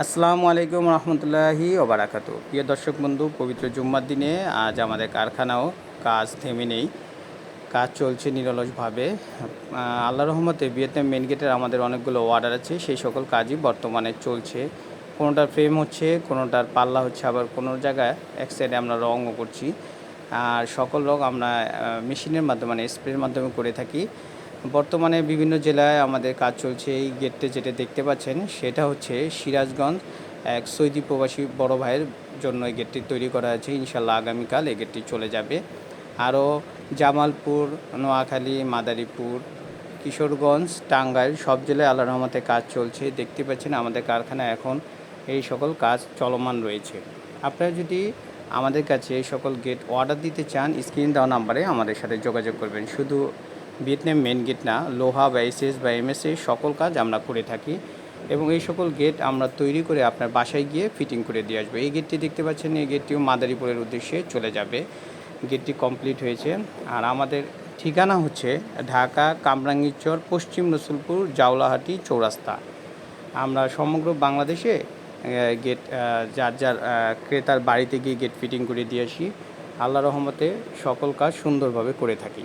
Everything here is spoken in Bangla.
আসসালামু আলাইকুম রহমতুল্লাহি ওবারাকাত প্রিয় দর্শক বন্ধু, পবিত্র জুম্মার দিনে আজ আমাদের কারখানাও কাজ থেমে নেই। কাজ চলছে নিরলসভাবে। আল্লাহ রহমতে বিয়েতে মেন গেটের আমাদের অনেকগুলো অর্ডার আছে, সেই সকল কাজই বর্তমানে চলছে। কোনোটার ফ্রেম হচ্ছে, কোনোটার পাল্লা হচ্ছে, আবার কোনো জায়গায় এক সাইডে আমরা রঙও করছি। আর সকল রং আমরা মেশিনের মাধ্যমে মানে স্প্রের মাধ্যমে করে থাকি। বর্তমানে বিভিন্ন জেলায় আমাদের কাজ চলছে। এই গেটটা যেটা দেখতে পাচ্ছেন, সেটা হচ্ছে সিরাজগঞ্জ, এক সৌদি প্রবাসী বড় ভাইয়ের জন্য এই গেটটি তৈরি করা আছে ইনশাল্লাহ আগামীকাল এই গেটটি চলে যাবে। আরও জামালপুর, নোয়াখালী, মাদারীপুর, কিশোরগঞ্জ, টাঙ্গাইল সব জেলায় আল্লাহ রহমতে কাজ চলছে। দেখতে পাচ্ছেন আমাদের কারখানা এখন এই সকল কাজ চলমান রয়েছে। আপনারা যদি আমাদের কাছে এই সকল গেট অর্ডার দিতে চান, স্ক্রিন দেওয়া নাম্বারে আমাদের সাথে যোগাযোগ করবেন। শুধু ভিয়েতনাম মেন গেট না, লোহা বা এসএস বা এমএসএ সকল কাজ আমরা করে থাকি এবং এই সকল গেট আমরা তৈরি করে আপনার বাসায় গিয়ে ফিটিং করে দিয়ে আসব। এই গেটটি দেখতে পাচ্ছেন, এই গেটটিও মাদারীপুরের উদ্দেশ্যে চলে যাবে। গেটটি কমপ্লিট হয়েছে। আর আমাদের ঠিকানা হচ্ছে ঢাকা কামরাঙ্গীরচর, পশ্চিম রসুলপুর জাউলাহাটি চৌরাস্তা। আমরা সমগ্র বাংলাদেশে গেট যার যার ক্রেতার বাড়িতে গিয়ে গেট ফিটিং করে দিয়ে আসি। আল্লাহ রহমতে সকল কাজ সুন্দরভাবে করে থাকি।